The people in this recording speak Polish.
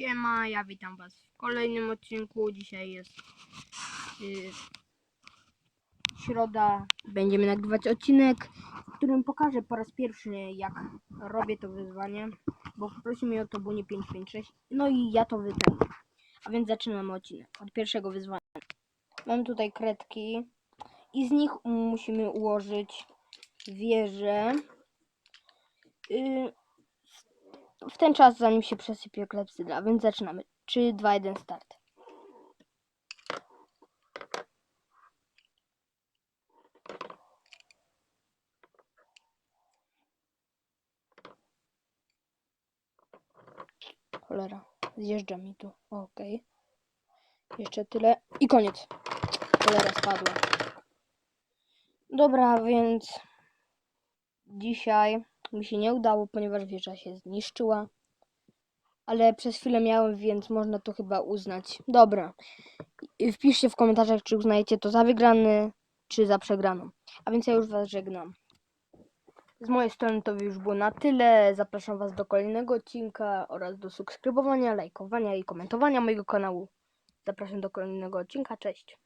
Siema, ja witam was w kolejnym odcinku. Dzisiaj jest y, środa. Będziemy nagrywać odcinek, w którym pokażę po raz pierwszy jak robię to wyzwanie, bo poprosił mnie o to Bunie 556. No i ja to wypełnię. A więc zaczynamy odcinek od pierwszego wyzwania. Mam tutaj kredki i z nich musimy ułożyć wieżę. Y, w ten czas, zanim się przesypie klepsydra, więc zaczynamy. 3, 2, 1, start. Cholera, zjeżdża mi tu. Okej. Jeszcze tyle i koniec. Cholera spadła. Dobra, więc dzisiaj mi się nie udało, ponieważ wieża się zniszczyła. Ale przez chwilę miałem, więc można to chyba uznać. Dobra. Wpiszcie w komentarzach, czy uznajecie to za wygrany, czy za przegraną. A więc ja już Was żegnam. Z mojej strony to już było na tyle. Zapraszam Was do kolejnego odcinka oraz do subskrybowania, lajkowania i komentowania mojego kanału. Zapraszam do kolejnego odcinka. Cześć.